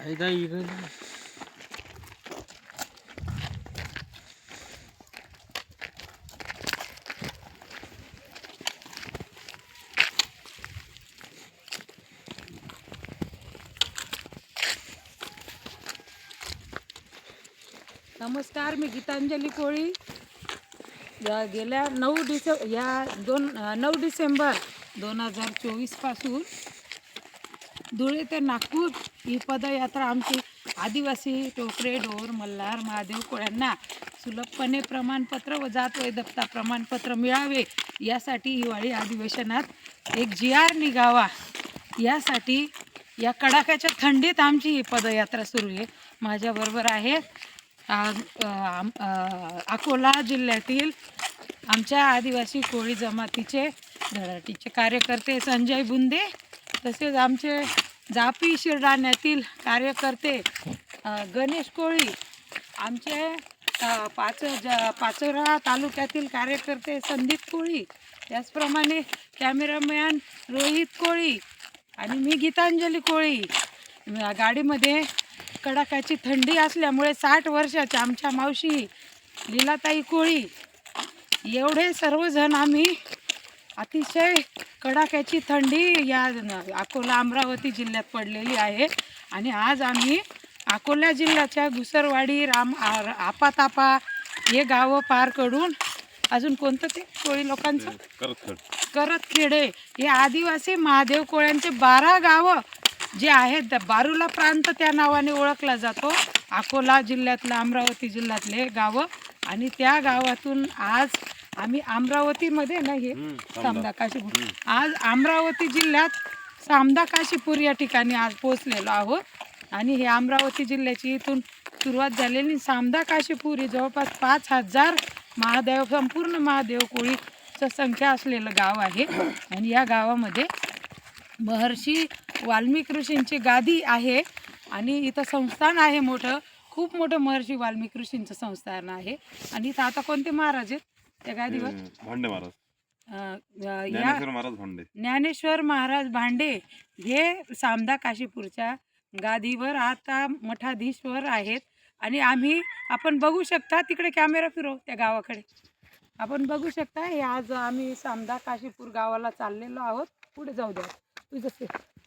फायदा नमस्कार मी गीतांजली कोळी. गेल्या नऊ डिसे या दोन नऊ डिसेंबर दोन हजार चोवीसपासून धुळे ते नागपूर ही पदयात्रा आमची आदिवासी टोकरे डोर मल्हार महादेव कोळ्यांना सुलभपणे प्रमाणपत्र व जात वैधकता प्रमाणपत्र मिळावे यासाठी हिवाळी अधिवेशनात एक जी आर निघावा. यासाठी या कडाक्याच्या थंडीत आमची ही पदयात्रा सुरू आहे. माझ्याबरोबर आहेत आम- अकोला जिल्ह्यातील आमच्या आदिवासी कोळी जमातीचे धडाटीचे कार्यकर्ते संजय बुंदे तसेच आमचे जापी शिरडाण्यातील कार्यकर्ते गणेश कोळी आमचे पाच ज पाचोरा तालुक्यातील कार्यकर्ते संदीप कोळी त्याचप्रमाणे कॅमेरामॅन रोहित कोळी आणि मी गीतांजली कोळी. गाडीमध्ये कडाक्याची थंडी असल्यामुळे साठ वर्षाच्या आमच्या मावशी लीलाताई कोळी. एवढे सर्वजण आम्ही अतिशय कडाक्याची थंडी या अकोला अमरावती जिल्ह्यात पडलेली आहे. आणि आज आम्ही अकोला जिल्ह्याच्या घुसरवाडी राम आपातापा हे गावं पार करून अजून कोणतं ते कोळी लोकांचं? करत करतखेडे. हे आदिवासी महादेव कोळ्यांचे बारा गावं जे आहेत द- बारूला प्रांत त्या नावाने ओळखला जातो. अकोला जिल्ह्यातलं अमरावती जिल्ह्यातले गावं. आणि त्या गावातून आज आम्ही अमरावतीमध्ये ना हे सामदा. काशीपूर. आज अमरावती जिल्ह्यात सामदा काशीपूर या ठिकाणी आज पोचलेलो आहोत. आणि हे अमरावती जिल्ह्याची इथून सुरुवात झालेली. सामदा काशीपूर ही जवळपास पाच हजार महादेव संपूर्ण महादेव कोळीचं संख्या असलेलं गाव आहे. आणि या गावामध्ये महर्षी वाल्मिक ऋषींची गादी आहे. आणि इथं संस्थान आहे मोठं. खूप मोठं महर्षी वाल्मिक ऋषींचं संस्थान आहे. आणि इथं आता कोणते महाराज आहेत? त्या गादीवर भांडे महाराज. ज्ञानेश्वर महाराज भांडे. ज्ञानेश्वर महाराज भांडे हे सामदा काशीपूरच्या गादीवर आता मठाधीश्वर आहेत. आणि आम्ही आपण बघू शकता तिकडे कॅमेरा फिरव त्या गावाकडे. आपण बघू शकता हे आज आम्ही सामदा काशीपूर गावाला चाललेलो आहोत. पुढे जाऊ द्या. तुझं.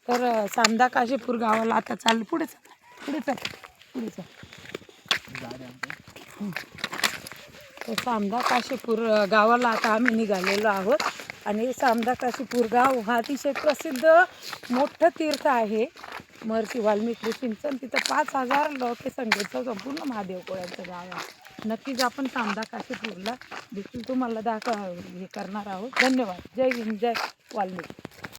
तर सामदा काशीपूर गावाला आता चाललं पुढे चल. पुढे चल. पुढे चल. सामदा काशीपूर गावाला आता आम्ही निघालेलो आहोत. आणि सामदा काशीपूर गाव हा अतिशय प्रसिद्ध मोठं तीर्थ आहे. महर्षी वाल्मिकी सिंचन. तिथं पाच हजार लोकसंख्येचं संपूर्ण महादेव कोळ्यांचं गाव आहे. नक्कीच आपण सामदा काशीपूरला देखील तुम्हाला दाखव हे करणार आहोत. धन्यवाद. जय हिंद. जय वाल्मिकी.